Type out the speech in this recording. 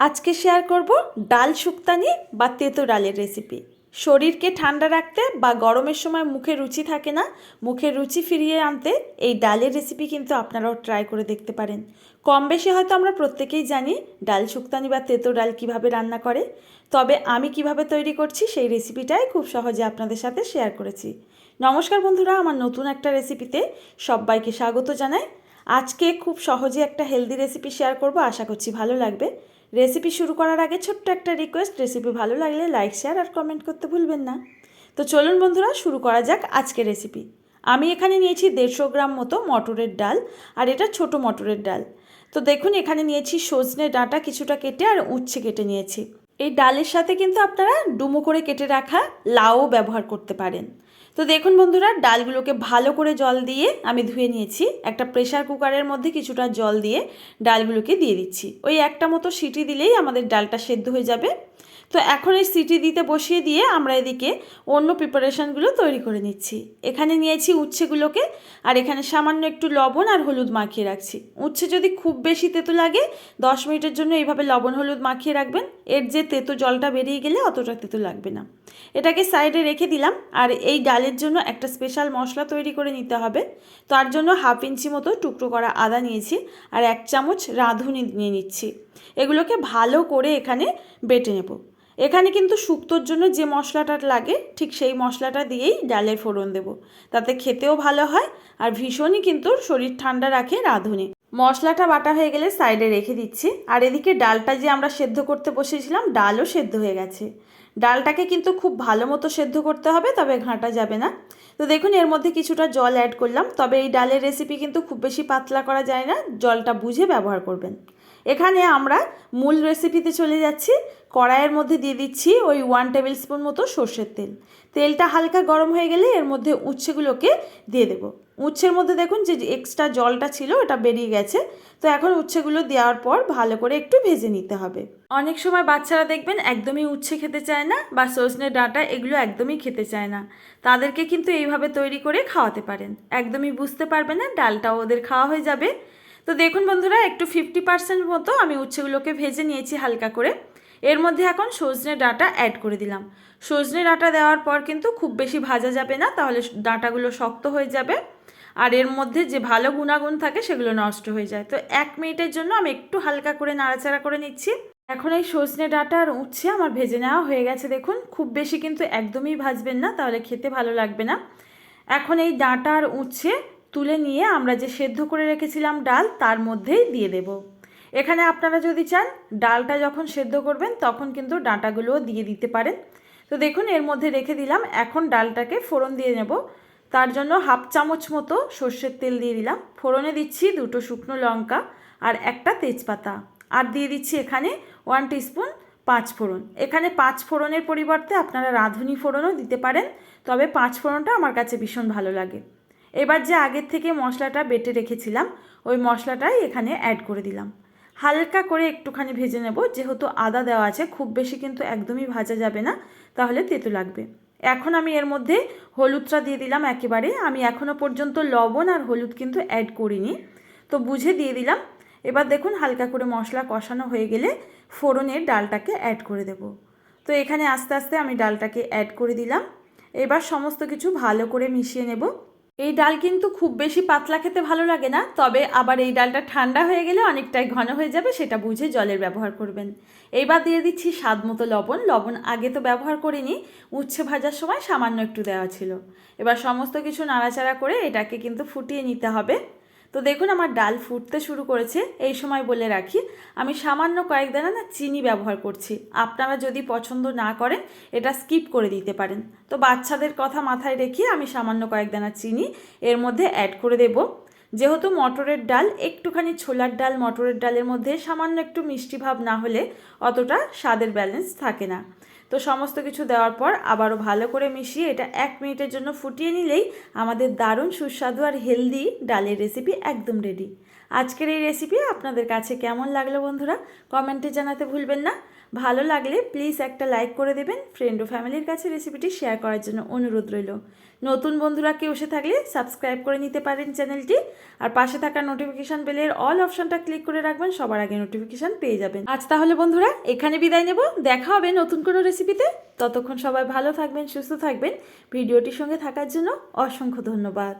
আজকে শেয়ার করব ডাল শুক্তানি বা তেতো ডালের রেসিপি শরীরকে ঠান্ডা রাখতে বা গরমের সময় মুখে রুচি থাকে না, মুখে রুচি ফিরিয়ে আনতে এই ডালের রেসিপি কিন্তু আপনারাও ট্রাই করে দেখতে পারেন। কম বেশি হয়তো আমরা প্রত্যেকেই জানি ডাল শুক্তানি বা তেতো ডাল কীভাবে রান্না করে। তবে আমি কীভাবে তৈরি করছি সেই রেসিপিটাই খুব সহজে আপনাদের সাথে শেয়ার করেছি। নমস্কার বন্ধুরা, আমার নতুন একটা রেসিপিতে সবাইকে স্বাগত জানাই। আজকে খুব সহজে একটা হেলদি রেসিপি শেয়ার করব, আশা করছি ভালো লাগবে। রেসিপি শুরু করার আগে ছোট্ট একটা রিকোয়েস্ট রেসিপি ভালো লাগলে লাইক শেয়ার আর কমেন্ট করতে ভুলবেন না। তো চলুন বন্ধুরা, শুরু করা যাক আজকে রেসিপি আমি এখানে নিয়েছি দেড়শো গ্রাম মতো মটরের ডাল, আর এটা ছোট মটরের ডাল। তো দেখুন, এখানে নিয়েছি সজনে ডাঁটা কিছুটা কেটে আর উচ্ছে কেটে নিয়েছি। এই ডালের সাথে কিন্তু আপনারা ডুমো করে কেটে রাখা লাউও ব্যবহার করতে পারেন। তো দেখুন বন্ধুরা, ডালগুলোকে ভালো করে জল দিয়ে আমি ধুয়ে নিয়েছি। একটা প্রেশার কুকারের মধ্যে কিছুটা জল দিয়ে ডালগুলোকে দিয়ে দিচ্ছি। ওই একটা মতো সিটি দিলেই আমাদের ডালটা সেদ্ধ হয়ে যাবে। তো এখন এই সিটি দিতে বসিয়ে দিয়ে আমরা এদিকে অন্য প্রিপারেশনগুলো তৈরি করে নিচ্ছি। এখানে নিয়েছি উচ্ছেগুলোকে, আর এখানে সামান্য একটু লবণ আর হলুদ মাখিয়ে রাখছি। উচ্ছে যদি খুব বেশি তেতো লাগে, দশ মিনিটের জন্য এইভাবে লবণ হলুদ মাখিয়ে রাখবেন। এর যে তেতো জলটা বেরিয়ে গেলে অতটা তেতো লাগবে না। এটাকে সাইডে রেখে দিলাম আর এই ডালের জন্য একটা স্পেশাল মশলা তৈরি করে নিতে হবে। তার জন্য হাফ ইঞ্চি মতো টুকরো করা আদা নিয়েছি আর এক চামচ রাঁধুনি নিয়ে নিচ্ছি। এগুলোকে ভালো করে এখানে বেটে নেব। এখানে কিন্তু শুক্তোর জন্য যে মশলাটা লাগে ঠিক সেই মশলাটা দিয়েই ডালের ফোড়ন দেব। তাতে খেতেও ভালো হয় আর ভীষণই কিন্তু শরীর ঠান্ডা রাখে রাঁধুনি। মশলাটা বাটা হয়ে গেলে সাইডে রেখে দিচ্ছি। আর এদিকে ডালটা যে আমরা সেদ্ধ করতে বসেছিলাম ডালও সেদ্ধ হয়ে গেছে। ডালটাকে কিন্তু খুব ভালো মতো সেদ্ধ করতে হবে, তবে ঘাঁটা যাবে না। তো দেখুন, এর মধ্যে কিছুটা জল অ্যাড করলাম। তবে এই ডালের রেসিপি কিন্তু খুব বেশি পাতলা করা যায় না, জলটা বুঝে ব্যবহার করবেন। এখানে আমরা মূল রেসিপিতে চলে যাচ্ছি। কড়াইয়ের মধ্যে দিয়ে দিচ্ছি ওই ওয়ান টেবিল স্পুন মতো সর্ষের তেল। তেলটা হালকা গরম হয়ে গেলে এর মধ্যে উচ্ছেগুলোকে দিয়ে দেবো। উচ্ছের মধ্যে দেখুন যে এক্সট্রা জলটা ছিল, ওটা বেরিয়ে গেছে। তো এখন উচ্ছেগুলো দেওয়ার পর ভালো করে একটু ভেজে নিতে হবে। অনেক সময় বাচ্চারা দেখবেন একদমই উচ্ছে খেতে চায় না বা সজনে ডাঁটা এগুলো একদমই খেতে চায় না। তাদেরকে কিন্তু এইভাবে তৈরি করে খাওয়াতে পারেন। একদমই বুঝতে পারবে না, ডালটাও ওদের খাওয়া হয়ে যাবে। তো দেখুন বন্ধুরা, একটু ফিফটি পার্সেন্ট মতো আমি উচ্ছেগুলোকে ভেজে নিয়েছি হালকা করে। এর মধ্যে এখন সজনে ডাঁটা অ্যাড করে দিলাম। সজনে ডাঁটা দেওয়ার পর কিন্তু খুব বেশি ভাজা যাবে না, তাহলে ডাঁটাগুলো শক্ত হয়ে যাবে। আর এর মধ্যে যে ভালো গুণাগুণ থাকে, সেগুলো নষ্ট হয়ে যায়। তো এক মিনিটের জন্য আমি একটু হালকা করে নাড়াচাড়া করে নিচ্ছি। এখন এই সজনে ডাঁটা আর উচ্ছে আমার ভেজে নেওয়া হয়ে গেছে দেখুন। খুব বেশি কিন্তু একদমই ভাজবেন না, তাহলে খেতে ভালো লাগবে না। এখন এই ডাঁটা আর উচ্ছে তুলে নিয়ে আমরা যে সেদ্ধ করে রেখেছিলাম ডাল, তার মধ্যেই দিয়ে দেব। এখানে আপনারা যদি চান, ডালটা যখন সেদ্ধ করবেন, তখন কিন্তু ডাঁটাগুলোও দিয়ে দিতে পারেন। তো দেখুন, এর মধ্যে রেখে দিলাম, এখন ডালটাকে ফোড়ন দিয়ে নেব। তার জন্য হাফ চামচ মতো সর্ষের তেল দিয়ে দিলাম। ফোড়নে দিচ্ছি দুটো শুকনো লঙ্কা আর একটা তেজপাতা। আর দিয়ে দিচ্ছি এখানে ওয়ান টিস্পুন পাঁচ ফোড়ন। এখানে পাঁচ ফোড়নের পরিবর্তে আপনারা রাঁধুনি ফোড়নও দিতে পারেন, তবে পাঁচ ফোড়নটা আমার কাছে ভীষণ ভালো লাগে। এবার যে আগের থেকে মশলাটা বেটে রেখেছিলাম, ওই মশলাটাই এখানে অ্যাড করে দিলাম। হালকা করে একটুখানি ভেজে নেব, যেহেতু আদা দেওয়া আছে, খুব বেশি কিন্তু একদমই ভাজা যাবে না, তাহলে তেতো লাগবে। এখন আমি এর মধ্যে হলুদটা দিয়ে দিলাম একেবারে। আমি এখনও পর্যন্ত লবণ আর হলুদ কিন্তু অ্যাড করিনি। তো বুঝে দিয়ে দিলাম। এবার দেখুন হালকা করে মশলা কষানো হয়ে গেলে ফোড়নের ডালটাকে অ্যাড করে দেব। তো এখানে আস্তে আস্তে আমি ডালটাকে অ্যাড করে দিলাম। এবার সমস্ত কিছু ভালো করে মিশিয়ে নেব। এই ডাল কিন্তু খুব বেশি পাতলা খেতে ভালো লাগে না, তবে আবার এই ডালটা ঠান্ডা হয়ে গেলে অনেকটাই ঘন হয়ে যাবে সেটা বুঝে জলের ব্যবহার করবেন। এইবার দিয়ে দিচ্ছি স্বাদ মতো লবণ। লবণ আগে তো ব্যবহার করিনি, উচ্ছে ভাজার সময় সামান্য একটু দেওয়া ছিল। এবার সমস্ত কিছু নাড়াচাড়া করে এটাকে কিন্তু ফুটিয়ে নিতে হবে। তো দেখুন, আমার ডাল ফুটতে শুরু করেছে। এই সময় বলে রাখি, আমি সামান্য কয়েক দানা না চিনি ব্যবহার করছি। আপনারা যদি পছন্দ না করেন, এটা স্কিপ করে দিতে পারেন। তো বাচ্চাদের কথা মাথায় রেখে আমি সামান্য কয়েক দানা চিনি এর মধ্যে অ্যাড করে দেব। যেহেতু মটরের ডাল, একটুখানি ছোলার ডাল মটরের ডালের মধ্যে সামান্য একটু মিষ্টি ভাব না হলে অতটা স্বাদের ব্যালেন্স থাকে না। তো সমস্ত কিছু দেওয়ার পর আবারও ভালো করে মিশিয়ে এটা এক মিনিটের জন্য ফুটিয়ে নিলেই আমাদের দারুণ সুস্বাদু আর হেলদি ডালের রেসিপি একদম রেডি আজকের এই রেসিপি আপনাদের কাছে কেমন লাগল বন্ধুরা? কমেন্টে জানাতে ভুলবেন না। ভালো লাগলে প্লিজ একটা লাইক করে দেবেন। ফ্রেন্ড ও ফ্যামিলির কাছে রেসিপিটি শেয়ার করার জন্য অনুরোধ রইল। নতুন বন্ধুরা কেউ এসে থাকলে সাবস্ক্রাইব করে নিতে পারেন চ্যানেলটি আর পাশে থাকা নোটিফিকেশান বেলের অল অপশনটা ক্লিক করে রাখবেন, সবার আগে নোটিফিকেশান পেয়ে যাবেন। আজ তাহলে বন্ধুরা, এখানে বিদায় নেব। দেখা হবে নতুন কোনো রেসিপিতে ততক্ষণ সবাই ভালো থাকবেন, সুস্থ থাকবেন। ভিডিওটির সঙ্গে থাকার জন্য অসংখ্য ধন্যবাদ।